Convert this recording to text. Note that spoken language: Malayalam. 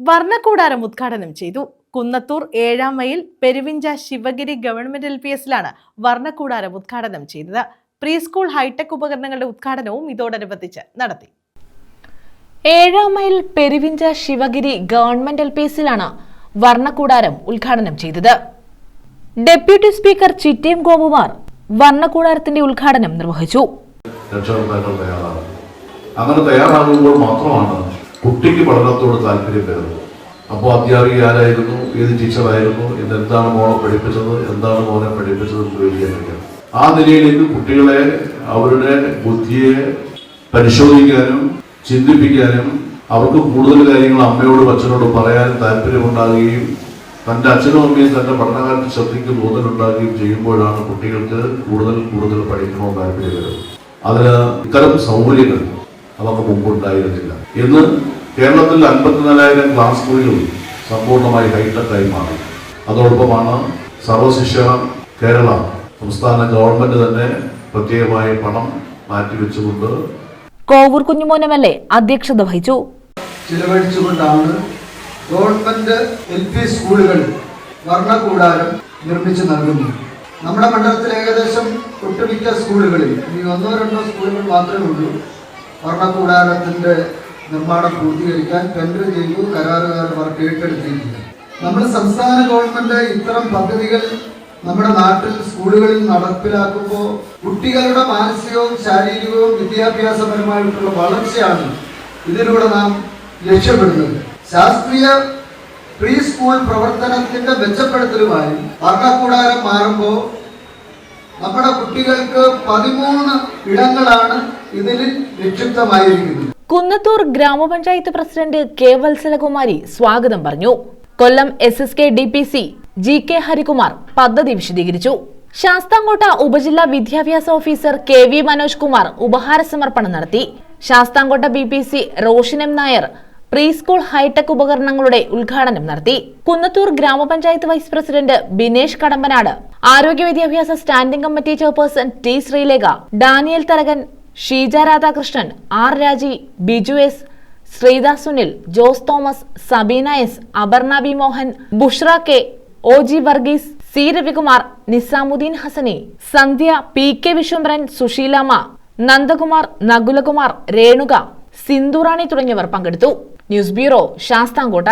വർണക്കൂടാരം ഉദ്ഘാടനം ചെയ്തു. കുന്നത്തൂർ ഏഴാം mile Peruvincha Sivagiri government L P എസിലാണ് വർണക്കൂടാരം ഉദ്ഘാടനം ചെയ്തത്. പ്രീ സ്കൂൾ ഹൈടെക് ഉപകരണങ്ങളുടെ ഉദ്ഘാടനവും ഇതോടനുബന്ധിച്ച് നടത്തി. ഏഴാം mile Peruvincha Sivagiri government L P എസിലാണ് വർണക്കൂടാരം ഉദ്ഘാടനം ചെയ്തത്. ഡെപ്യൂട്ടി സ്പീക്കർ ചിറ്റേം ഗോപകുമാർ വർണക്കൂടാരത്തിന്റെ ഉദ്ഘാടനം നിർവഹിച്ചു. അങ്ങനെ തയ്യാറാകുമ്പോൾ മാത്രമാണ് കുട്ടിക്ക് പഠനത്തോട് താല്പര്യം വരുന്നത് അപ്പോൾ അധ്യാപിക ആരായിരുന്നു? ഏത് ടീച്ചറായിരുന്നു? എന്താണ് മോളെ പഠിപ്പിച്ചത്? എന്താണ് മോനെ പഠിപ്പിച്ചത് എന്ന് ആ നിലയിലേക്ക് കുട്ടികളെ അവരുടെ ബുദ്ധിയെ പരിശോധിക്കാനും ചിന്തിപ്പിക്കാനും അവർക്ക് കൂടുതൽ കാര്യങ്ങൾ അമ്മയോടും അച്ഛനോടും പറയാൻ താല്പര്യമുണ്ടാകുകയും തന്റെ അച്ഛനും അമ്മയും തന്റെ പഠനകാലത്ത് ശ്രദ്ധയ്ക്ക് ബോധനുണ്ടാകുകയും ചെയ്യുമ്പോഴാണ് കുട്ടികൾക്ക് കൂടുതൽ കൂടുതൽ പഠിക്കണമെന്ന് താല്പര്യം വരുന്നത്. അതിന് ഇത്തരം സൗകര്യങ്ങൾ അവർക്ക് മുമ്പുണ്ടായിരുന്നില്ല. ഇന്ന് കേരളത്തിൽ അൻപത്തിനാലായിരം ക്ലാസ് മുറികൾ സമ്പൂർണമായി ഹൈടെക്കായി മാറി. അതോടൊപ്പമാണ് സർവശിക്ഷ കേരള സംസ്ഥാന ഗവൺമെന്റ് തന്നെ പ്രത്യേകമായ പണം മാറ്റിവെച്ചുകൊണ്ട് Kovoor Kunjumon M L A അധ്യക്ഷത വഹിച്ചു. ചിലവഴിച്ചുകൊണ്ടാണ് ഗവൺമെന്റ് എൽ പി സ്കൂളുകൾ വർണകൂടാരം നിർമ്മിച്ചു നൽകുന്നു നമ്മുടെ മണ്ഡലത്തിൽ ഏകദേശം ഒട്ടുമിക്ക സ്കൂളുകളിൽ ഇനി ഒന്നോ രണ്ടോ സ്കൂളുകൾ മാത്രമേ ഉള്ളൂ. വർണകൂടാരത്തിന്റെ നിർമ്മാണം പൂർത്തീകരിക്കാൻ ടെൻഡർ ചെയ്തു കരാറുകാരുടെ വർക്ക് ഏറ്റെടുത്തിരിക്കുക നമ്മുടെ സംസ്ഥാന ഗവൺമെന്റ് ഇത്തരം പദ്ധതികൾ നമ്മുടെ നാട്ടിൽ സ്കൂളുകളിൽ നടപ്പിലാക്കുമ്പോൾ കുട്ടികളുടെ മാനസികവും ശാരീരികവും വിദ്യാഭ്യാസപരമായിട്ടുള്ള വളർച്ചയാണ് ഇതിലൂടെ നാം ലക്ഷ്യപ്പെടുന്നത് ശാസ്ത്രീയ പ്രീ സ്കൂൾ പ്രവർത്തനത്തിന്റെ മെച്ചപ്പെടുത്തലുമായി ഭരണകൂടാരം മാറുമ്പോൾ നമ്മുടെ കുട്ടികൾക്ക് പതിമൂന്ന് ഇടങ്ങളാണ് കുന്നത്തൂർ ഗ്രാമപഞ്ചായത്ത് പ്രസിഡന്റ് കെ വത്സലകുമാരി സ്വാഗതം പറഞ്ഞു. Kollam S S K D P C G K Harikumar പദ്ധതി വിശദീകരിച്ചു. ശാസ്താംകോട്ട ഉപജില്ലാ വിദ്യാഭ്യാസ officer K V Manoj Kumar ഉപഹാര സമർപ്പണം നടത്തി. Sasthamkotta B P C Roshan M Nair pre school hi tech ഉപകരണങ്ങളുടെ ഉദ്ഘാടനം നടത്തി. കുന്നത്തൂർ ഗ്രാമപഞ്ചായത്ത് വൈസ് പ്രസിഡന്റ് ബിനേഷ് കടമ്പനാട് ആരോഗ്യ വിദ്യാഭ്യാസ standing committee chairperson T Sreelekha Daniel Tharakan Sheeja Radhakrishnan R Raji Biju S Sreetha Sunil Jose Thomas Sabeena S Aparna B Mohan Bushra K O G Varghese C Ravikumar Nizamuddin Hasani Sandhya P K Viswambharan Susheelama Nandakumar Nakulakumar Renuka Sindhurani തുടങ്ങിയവർ പങ്കെടുത്തു. News bureau Sasthamkotta.